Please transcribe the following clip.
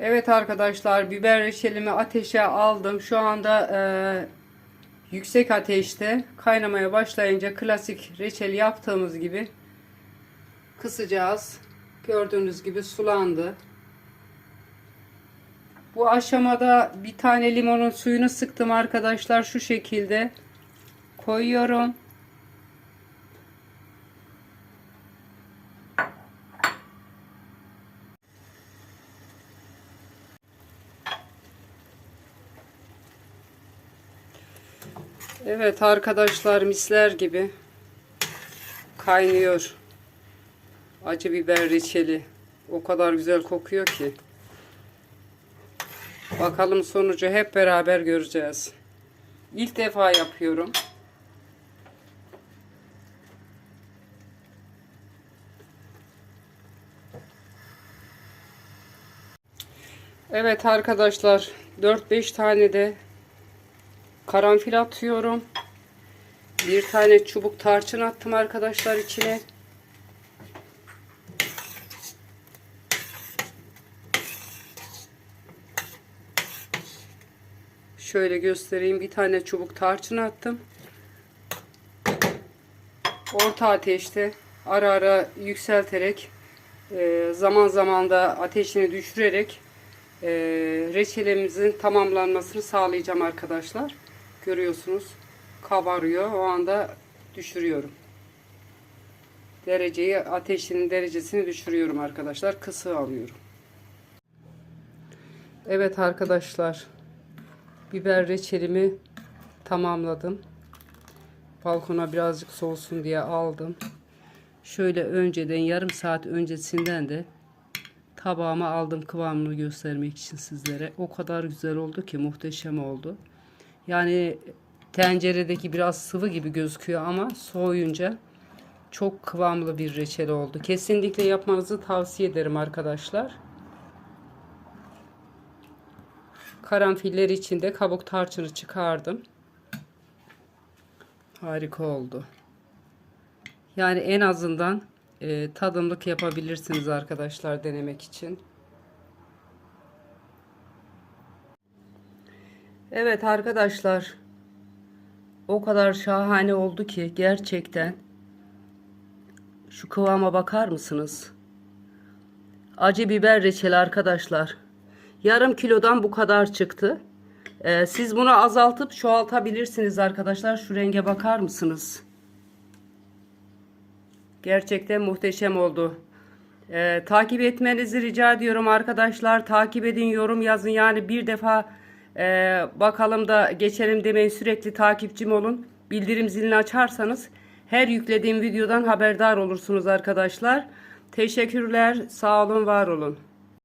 Evet arkadaşlar biber reçelimi ateşe aldım. Şu anda e, yüksek ateşte kaynamaya başlayınca klasik reçel yaptığımız gibi kısacağız. Gördüğünüz gibi sulandı. Bu aşamada bir tane limonun suyunu sıktım arkadaşlar şu şekilde koyuyorum. Evet arkadaşlar misler gibi kaynıyor. Acı biber reçeli. O kadar güzel kokuyor ki. Bakalım sonucu hep beraber göreceğiz. İlk defa yapıyorum. Evet arkadaşlar 4-5 tane de karanfil atıyorum. Bir tane çubuk tarçın attım arkadaşlar içine. Şöyle göstereyim. Bir tane çubuk tarçın attım. Orta ateşte ara ara yükselterek e, zaman zaman da ateşini düşürerek e, reçelimizin tamamlanmasını sağlayacağım arkadaşlar. Görüyorsunuz kabarıyor. O anda düşürüyorum. Dereceyi ateşinin derecesini düşürüyorum arkadaşlar. Kısığı alıyorum. Evet arkadaşlar. Biber reçelimi tamamladım. Balkona birazcık soğusun diye aldım. Şöyle önceden yarım saat öncesinden de tabağıma aldım kıvamını göstermek için sizlere. O kadar güzel oldu ki muhteşem oldu. Yani tenceredeki biraz sıvı gibi gözüküyor ama soğuyunca çok kıvamlı bir reçel oldu. Kesinlikle yapmanızı tavsiye ederim arkadaşlar. Karanfiller içinde kabuk tarçını çıkardım. Harika oldu. Yani en azından e, tadımlık yapabilirsiniz arkadaşlar denemek için. Evet arkadaşlar. O kadar şahane oldu ki gerçekten. Şu kıvama bakar mısınız? Acı biber reçeli arkadaşlar. Yarım kilodan bu kadar çıktı. Ee, siz bunu azaltıp çoğaltabilirsiniz arkadaşlar. Şu renge bakar mısınız? Gerçekten muhteşem oldu. Ee, takip etmenizi rica ediyorum arkadaşlar. Takip edin, yorum yazın. Yani bir defa e, bakalım da geçelim demeyin. Sürekli takipçim olun. Bildirim zilini açarsanız her yüklediğim videodan haberdar olursunuz arkadaşlar. Teşekkürler. Sağ olun, var olun.